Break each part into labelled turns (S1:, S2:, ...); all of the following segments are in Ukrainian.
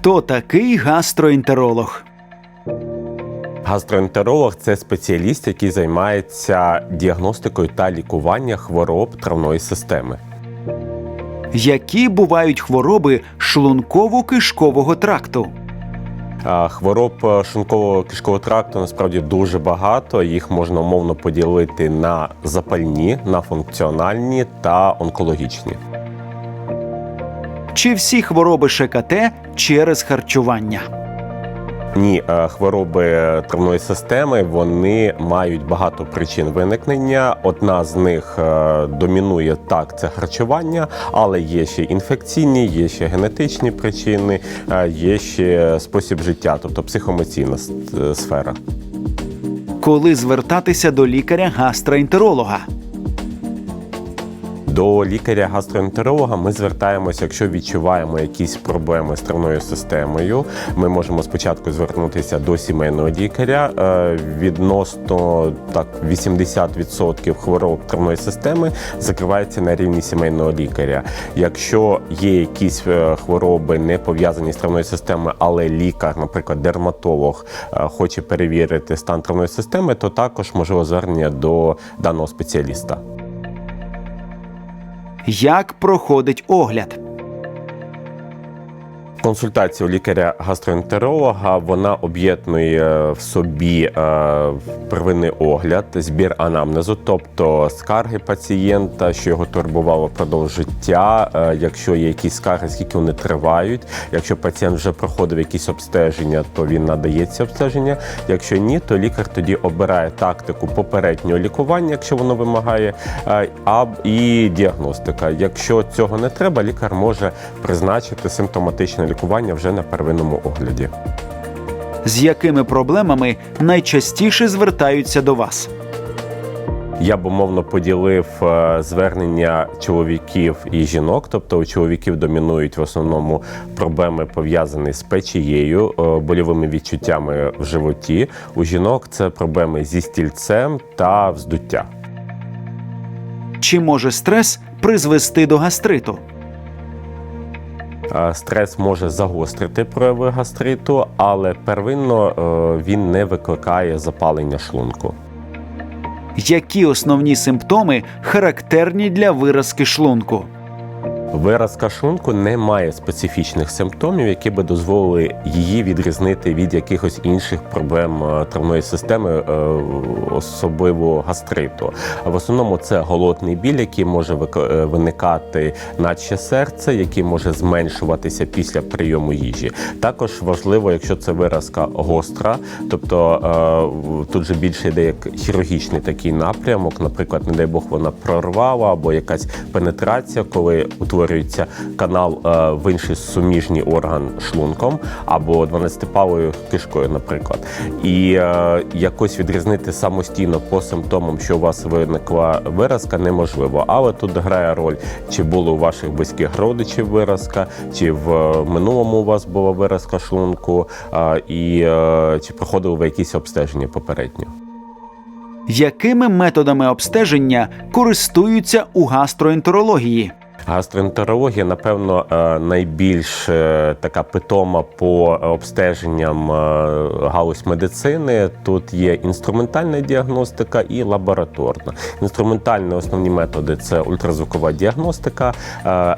S1: Хто такий гастроентеролог?
S2: Гастроентеролог це спеціаліст, який займається діагностикою та лікуванням хвороб травної системи.
S1: Які бувають хвороби шлунково-кишкового тракту?
S2: Хвороб е, шлунково-кишкового тракту насправді дуже багато. Їх можна умовно поділити на запальні, на функціональні та онкологічні.
S1: Чи всі хвороби ШКТ через харчування?
S2: Ні, е, хвороби травної системи вони мають багато причин виникнення. Одна з них е, домінує так, це харчування, але є ще інфекційні, є ще генетичні причини, е, є ще спосіб життя, тобто психоемоційна е, сфера.
S1: Коли звертатися до лікаря-гастроентеролога?
S2: До лікаря-гастроентеролога ми звертаємося, якщо відчуваємо якісь проблеми з травною системою. Ми можемо спочатку звернутися до сімейного лікаря. Е, Відносно так 80% хвороб травної системи закривається на рівні сімейного лікаря. Якщо є якісь е, хвороби не пов'язані з травною системою, але лікар, наприклад, дерматолог, е, хоче перевірити стан травної системи, то також можливо звернення до даного спеціаліста.
S1: Як проходить огляд?
S2: Консультація у лікаря-гастроентеролога вона об'єднує в собі е, первинний огляд, збір анамнезу, тобто скарги пацієнта, що його турбувало впродовж життя. е, якщо є якісь скарги, скільки вони тривають. Якщо пацієнт вже проходив якісь обстеження, то він надається обстеження. Якщо ні, то лікар тоді обирає тактику попереднього лікування, якщо воно вимагає, е, а і діагностика. Якщо цього не треба, лікар може призначити симптоматичне лікування вже на первинному огляді.
S1: З якими проблемами найчастіше звертаються до вас?
S2: Я б умовно поділив е, звернення чоловіків і жінок, тобто у чоловіків домінують в основному проблеми пов'язані з печією, е, больовими відчуттями в животі. У жінок це проблеми зі стільцем та вздуття.
S1: Чи може стрес призвести до гастриту?
S2: Стрес може загострити прояви гастриту, але первинно е, він не викликає запалення шлунку.
S1: Які основні симптоми характерні для виразки шлунку?
S2: Виразка шлунку не має специфічних симптомів, які би дозволили її відрізнити від якихось інших проблем е, травної системи, е, особливо гастриту. В основному це голодний біль, який може е, виникати наче серце, який може зменшуватися після прийому їжі. Також важливо, якщо це виразка гостра, тобто тут же більше йде як хірургічний такий напрямок. Наприклад, не дай Бог, вона прорвала або якась пенетрація, коли утворюється канал е, в інший суміжній орган шлунком або 12-палою кишкою, наприклад. І е, якось відрізнити самостійно по симптомам, що у вас виникла виразка, неможливо. Але тут грає роль, чи було у ваших близьких родичів виразка, чи в е, минулому у вас була виразка шлунку, і чи проходили ви якісь обстеження попередньо.
S1: Якими методами обстеження користуються у гастроентерології?
S2: Гастроентерологія, напевно, е, найбільш е, така питома по обстеженням е, галузь медицини. Тут є інструментальна діагностика і лабораторна. Інструментальні основні методи це ультразвукова діагностика,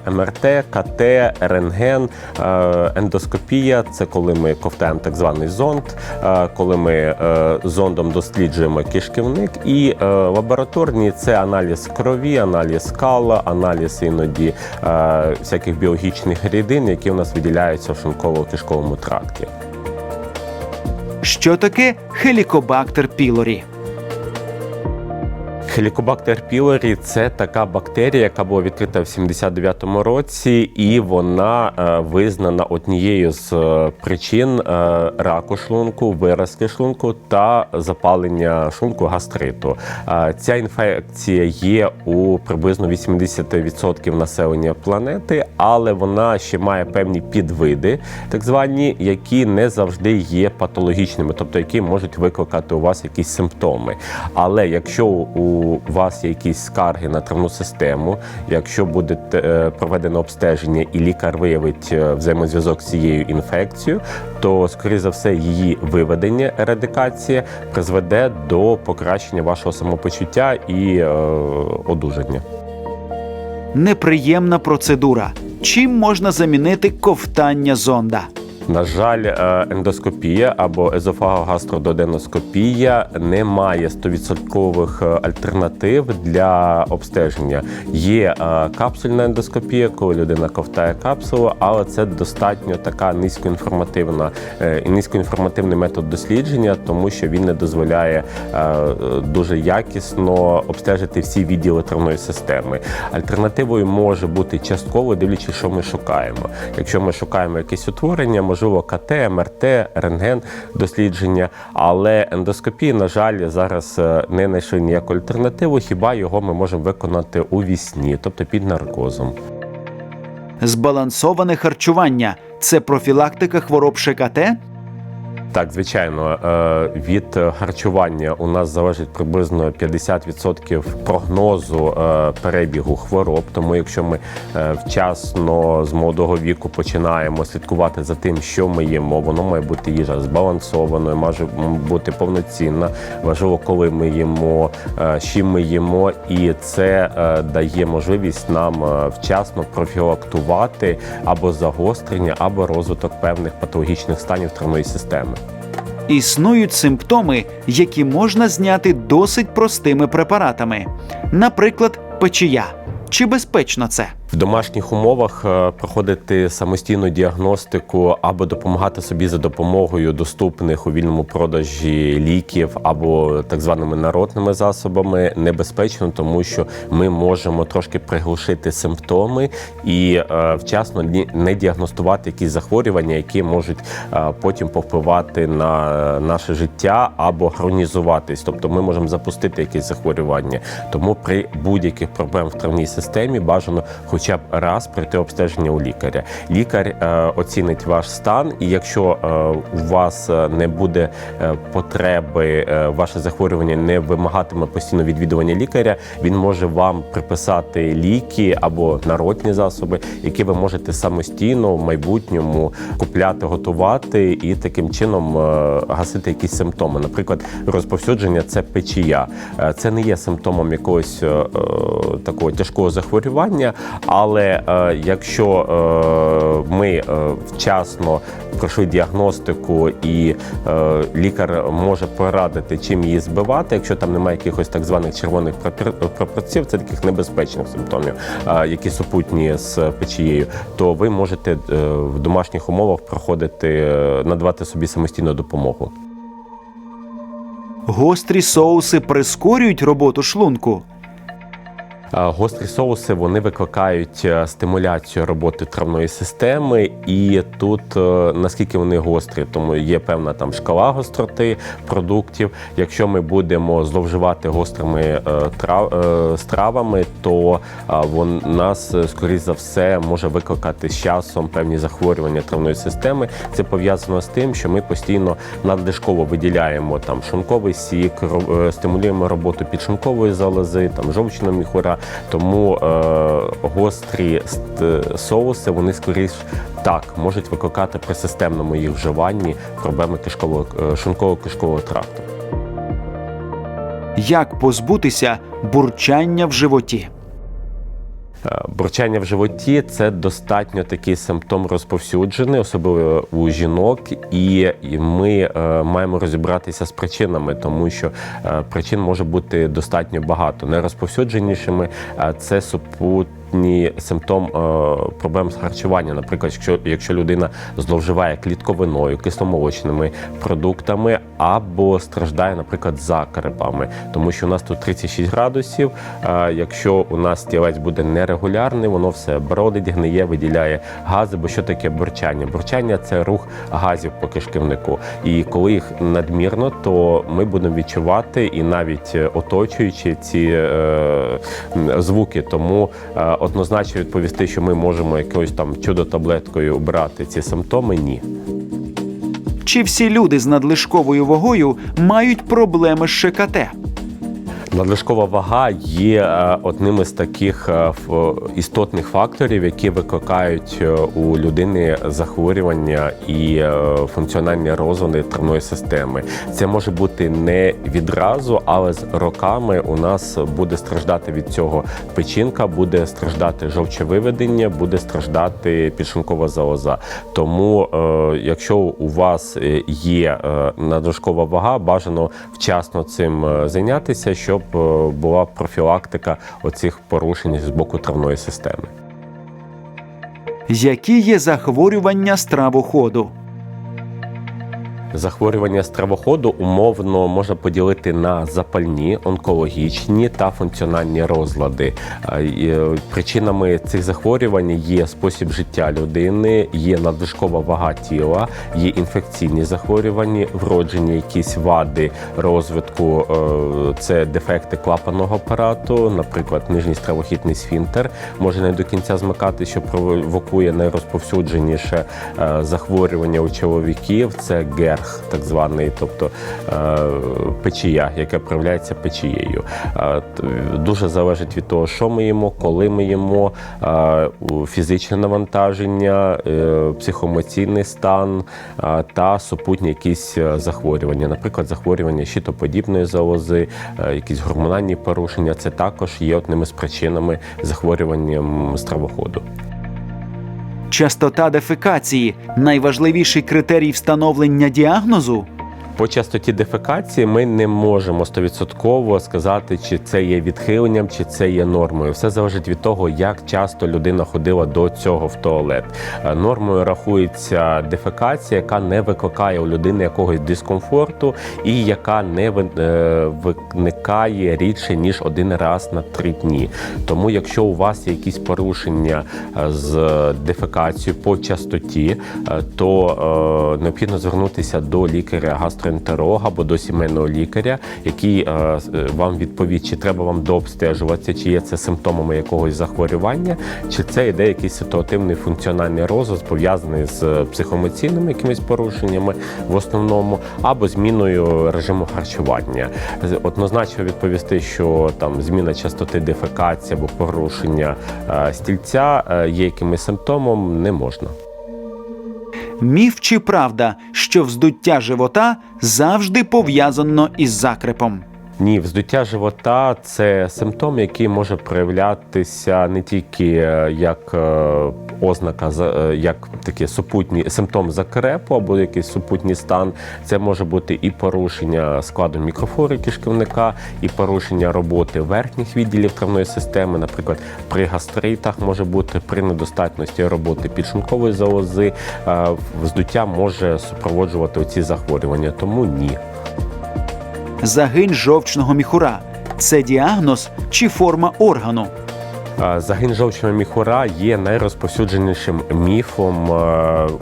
S2: МРТ, КТ, рентген, ендоскопія це коли ми ковтаємо так званий зонд, коли ми зондом досліджуємо кишківник, і лабораторні це аналіз крові, аналіз кала, аналіз іноді е, всяких біологічних рідин, які у нас виділяються в шлунково-кишковому тракті.
S1: Що таке хелікобактер пілорі?
S2: Хелікобактер пілорі це така бактерія, яка була відкрита в 79-му році, і вона е, визнана однією з е, причин е, раку шлунку, виразки шлунку та запалення шлунку гастриту. Ця інфекція є у приблизно 80% населення планети, але вона ще має певні підвиди, так звані, які не завжди є патологічними, тобто які можуть викликати у вас якісь симптоми. Але якщо у вас є якісь скарги на травну систему, якщо буде е, проведено обстеження і лікар виявить е, взаємозв'язок з цією інфекцією, то скоріше за все її виведення, ерадикація призведе до покращення вашого самопочуття і е, одужання.
S1: Неприємна процедура. Чим можна замінити ковтання зонда?
S2: На жаль, е, ендоскопія або езофагогастрододеноскопія не має 100% альтернатив для обстеження. Є е, капсульна ендоскопія, коли людина ковтає капсулу, але це достатньо така низькоінформативна е, і низькоінформативний метод дослідження, тому що він не дозволяє е, дуже якісно обстежити всі відділи травної системи. Альтернативою може бути частково, дивлячись, що ми шукаємо. Якщо ми шукаємо якесь утворення, можливо, КТ, МРТ, рентген дослідження, але ендоскопії, на жаль, зараз е, не знайшли ніяку альтернативу. Хіба його ми можемо виконати у вісні, тобто під наркозом.
S1: Збалансоване харчування це профілактика хвороб ШКТ?
S2: Так, звичайно, е, від харчування у нас залежить приблизно 50% прогнозу е, перебігу хвороб. Тому, якщо ми е, вчасно з молодого віку починаємо слідкувати за тим, що ми їмо, воно має бути їжа збалансованою, має бути повноцінна. Важливо, коли ми їмо, чим ми їмо, і це дає можливість нам вчасно профілактувати або загострення, або розвиток певних патологічних станів травної системи.
S1: Існують симптоми, які можна зняти досить простими препаратами, наприклад, печія. Чи безпечно це?
S2: В домашніх умовах е, проходити самостійну діагностику або допомагати собі за допомогою доступних у вільному продажі ліків або так званими народними засобами небезпечно, тому що ми можемо трошки приглушити симптоми і е, вчасно не діагностувати якісь захворювання, які можуть е, потім повпливати на наше життя або хронізуватись. Тобто ми можемо запустити якесь захворювання. Тому при будь-яких проблем в травній системі бажано хоча б раз пройти обстеження у лікаря. Лікар е, оцінить ваш стан, і якщо е, у вас е, не буде потреби, ваше захворювання не вимагатиме постійно відвідування лікаря, він може вам приписати ліки або народні засоби, які ви можете самостійно в майбутньому купляти, готувати і таким чином гасити якісь симптоми. Наприклад, розповсюдження це печія. Це не є симптомом якогось такого тяжкого захворювання, але е, якщо е, ми е, вчасно пройшли діагностику і лікар може порадити, чим її збивати, якщо там немає якихось так званих червоних прапорців, це таких небезпечних симптомів, які супутні з печією, то ви можете в домашніх умовах проходити, надавати собі самостійну допомогу.
S1: Гострі соуси прискорюють роботу шлунку.
S2: Е, Гострі соуси вони викликають е, стимуляцію роботи травної системи, і тут е, наскільки вони гострі, тому є певна там шкала гостроти продуктів. Якщо ми будемо зловживати гострими трав, стравами, то вон нас скоріш за все може викликати з часом певні захворювання травної системи. Це пов'язано з тим, що ми постійно надлишково виділяємо там шлунковий сік, стимулюємо роботу підшлункової залози, там жовчного міхура. Тому е, гострі соуси вони скоріш так можуть викликати при системному їх вживанні проблеми кишкового е, шлунково-кишкового тракту.
S1: Як позбутися бурчання в животі?
S2: Е, Бурчання в животі це достатньо такий симптом розповсюджений, особливо у жінок, і ми е, маємо розібратися з причинами, тому що е, причин може бути достатньо багато. Найрозповсюдженішими це це супутні симптом е, проблем з харчуванням. Наприклад, якщо, якщо людина зловживає клітковиною, кисломолочними продуктами або страждає, наприклад, закрепами, тому що у нас тут 36 градусів. е, Якщо у нас стілець буде нерегулярний, воно все бродить, гниє, виділяє гази. Бо що таке бурчання? Бурчання це рух газів по кишківнику. І коли їх надмірно, то ми будемо відчувати і навіть е, оточуючи ці е, звуки. Тому е, однозначно відповісти, що ми можемо якоюсь там чудо-таблеткою обрати ці симптоми, ні.
S1: Чи всі люди з надлишковою вагою мають проблеми з ШКТ?
S2: Надлишкова вага є е, одним із таких е, істотних факторів, які викликають е, у людини захворювання і функціональні розлади травної системи. Це може бути не відразу, але з роками у нас буде страждати від цього печінка, буде страждати жовчовиведення, буде страждати підшлункова залоза. Тому, якщо у вас є надлишкова вага, бажано вчасно цим зайнятися, щоб е, була профілактика оцих порушень з боку травної системи.
S1: Які є захворювання стравоходу?
S2: Захворювання стравоходу умовно можна поділити на запальні, онкологічні та функціональні розлади. Е, Причинами цих захворювань є спосіб життя людини, є надлишкова вага тіла, є інфекційні захворювання, вроджені якісь вади розвитку, е, це дефекти клапанного апарату, наприклад, нижній стравохідний сфінктер може не до кінця змикати, що провокує найрозповсюдженіше е, захворювання у чоловіків. Це герх, так званий, тобто е, печія, яка проявляється печією. Е, Дуже залежить від того, що ми їмо, коли ми їмо, е, фізичне навантаження, психоемоційний стан та супутні якісь захворювання, наприклад, захворювання щитоподібної залози, якісь гормональні порушення. Це також є одними з причинами захворювання стравоходу.
S1: Частота дефекації найважливіший критерій встановлення діагнозу?
S2: По частоті дефекації ми не можемо стовідсотково сказати, чи це є відхиленням, чи це є нормою. Все залежить від того, як часто людина ходила до цього в туалет. Е, Нормою рахується дефекація, яка не викликає у людини якогось дискомфорту і яка не е, виникає рідше ніж один раз на три дні. Тому, якщо у вас є якісь порушення е, з дефекацією по частоті, то необхідно звернутися до лікаря гастроентеролога або до сімейного лікаря, який е, е, вам відповість, чи треба вам дообстежуватися, чи є це симптомами якогось захворювання, чи це йде якийсь ситуативний функціональний розвиток, пов'язаний з е, психоемоційними якимись порушеннями в основному, або зміною режиму харчування. Однозначно відповісти, що там зміна частоти дефекації або порушення стільця є якимось симптомом, не можна.
S1: Міф чи правда, що вздуття живота завжди пов'язано із закрепом?
S2: Ні, вздуття живота це симптом, який може проявлятися не тільки е, як е, ознака, е, як такий супутній симптом закрепу або якийсь супутній стан. Це може бути і порушення складу мікрофлори кишківника, і порушення роботи верхніх відділів травної системи. Наприклад, при гастритах може бути при недостатності роботи підшлункової залози. Вздуття може супроводжувати ці захворювання, тому ні.
S1: Загин жовчного міхура це діагноз чи форма органу?
S2: Загин жовчного міхура є найрозповсюдженішим міфом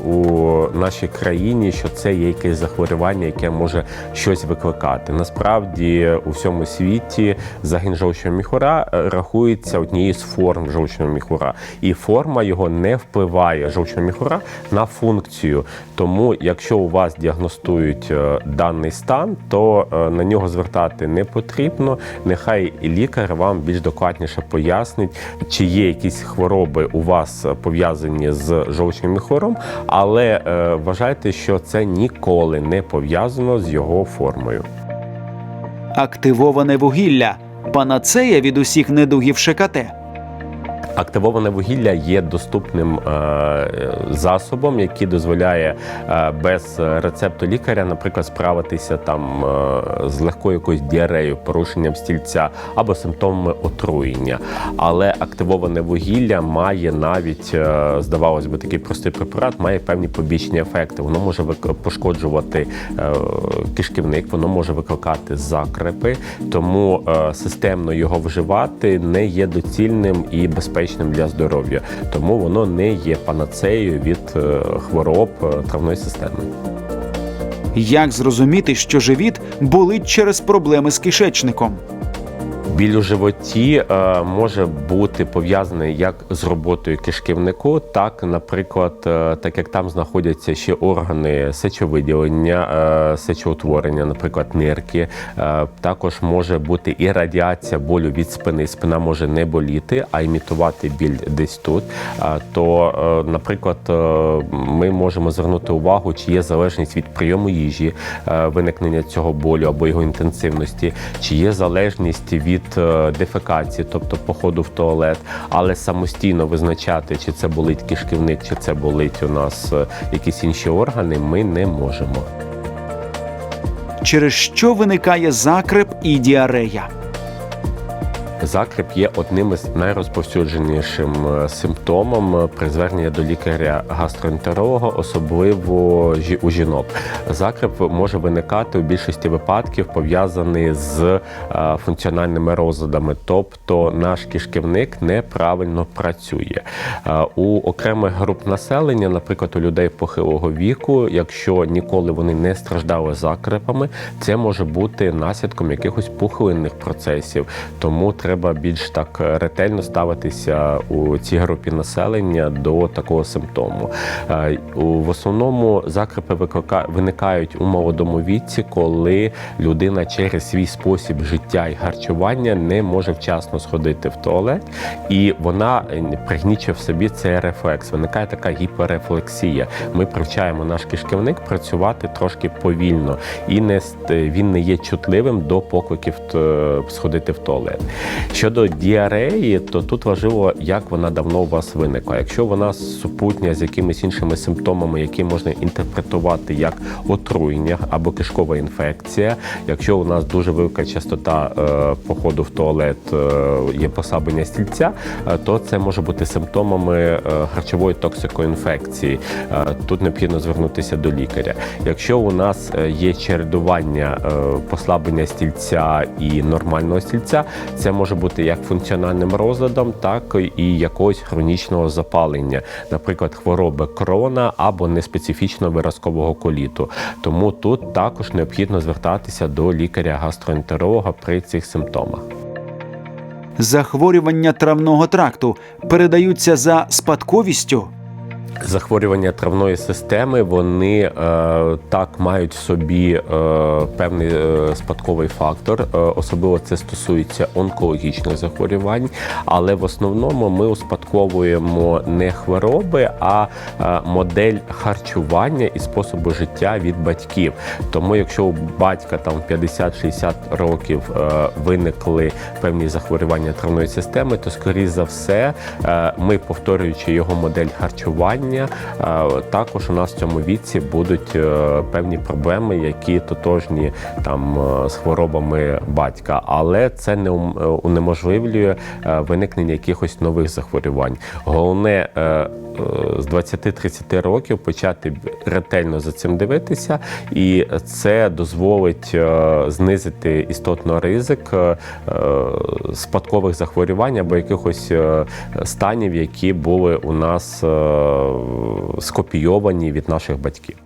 S2: у нашій країні, що це є якесь захворювання, яке може щось викликати. Насправді у всьому світі загин жовчного міхура е, рахується однією з форм жовчного міхура, і форма його не впливає жовчного міхура на функцію. Тому, якщо у вас діагностують е, даний стан, то е, на нього звертати не потрібно. Нехай лікар вам більш докладніше пояснить, чи є якісь хвороби у вас пов'язані з жовчним хвором, але е, вважайте, що це ніколи не пов'язано з його формою.
S1: Активоване вугілля панацея від усіх недугів ШКТ.
S2: Активоване вугілля є доступним е, засобом, який дозволяє е, без рецепту лікаря, наприклад, справитися там е, з легкою якоюсь діареєю, порушенням стільця або симптомами отруєння. Але активоване вугілля має навіть, здавалось би, такий простий препарат, має певні побічні ефекти. Воно може пошкоджувати кишківник, воно може викликати закрепи, тому системно його вживати не є доцільним і безпечним для здоров'я. Тому воно не є панацеєю від е, хвороб е, травної системи.
S1: Як зрозуміти, що живіт болить через проблеми з кишечником?
S2: Біль у животі е, може бути пов'язаний як з роботою кишківнику, так, наприклад, е, так як там знаходяться ще органи сечовиділення, е, сечоутворення, наприклад, нирки. Також може бути і радіація болю від спини. Спина може не боліти, а імітувати біль десь тут. То, наприклад, ми можемо звернути увагу, чи є залежність від прийому їжі, виникнення цього болю або його інтенсивності, чи є залежність від дефекації, тобто походу в туалет, але самостійно визначати, чи це болить кишківник, чи це болить у нас е, якісь інші органи, ми не можемо.
S1: Через що виникає закреп і діарея?
S2: Закреп є одним із найрозповсюдженішим е, симптомом е, при зверненні до лікаря-гастроентеролога, особливо жі- у жінок. Закреп може виникати у більшості випадків пов'язаний з е, функціональними розладами, тобто наш кишківник неправильно працює. У окремих груп населення, наприклад, у людей похилого віку, якщо ніколи вони не страждали закрепами, це може бути наслідком якихось пухлинних процесів. Тому треба більш так ретельно ставитися у цій групі населення до такого симптому. Е, В основному закрепи виникають у молодому віці, коли людина через свій спосіб життя і харчування не може вчасно сходити в туалет, і вона е, пригнічує в собі цей рефлекс. Виникає така гіперрефлексія. Ми привчаємо наш кишківник працювати трошки повільно, і не він не є чутливим до покликів сходити в туалет. Щодо діареї, то тут важливо, як вона давно у вас виникла. Якщо вона супутня з якимись іншими симптомами, які можна інтерпретувати як отруєння або кишкова інфекція, якщо у нас дуже велика частота е, походу в туалет, е, є послаблення стільця, е, то це може бути симптомами харчової токсикоінфекції. Тут необхідно звернутися до лікаря. Якщо у нас є чередування послаблення стільця і нормального стільця, це може бути як функціональним розладом, так і якогось хронічного запалення, наприклад, хвороби крона або неспецифічного виразкового коліту. Тому тут також необхідно звертатися до лікаря-гастроентеролога при цих симптомах.
S1: Захворювання травного тракту передаються за спадковістю.
S2: Захворювання травної системи вони е, так мають в собі е, певний е, спадковий фактор. Е, особливо це стосується онкологічних захворювань, але в основному ми успадковуємо не хвороби, а е, модель харчування і способу життя від батьків. Тому, якщо у батька там 50-60 років е, виникли певні захворювання травної системи, то скоріш за все, е, ми повторюючи його модель харчування, е, також у нас в цьому віці будуть е, певні проблеми, які тотожні там е, з хворобами батька, але це не е, унеможливлює виникнення якихось нових захворювань. Головне з 20-30 років почати ретельно за цим дивитися, і це дозволить знизити істотно ризик спадкових захворювань або якихось станів, які були у нас скопійовані від наших батьків.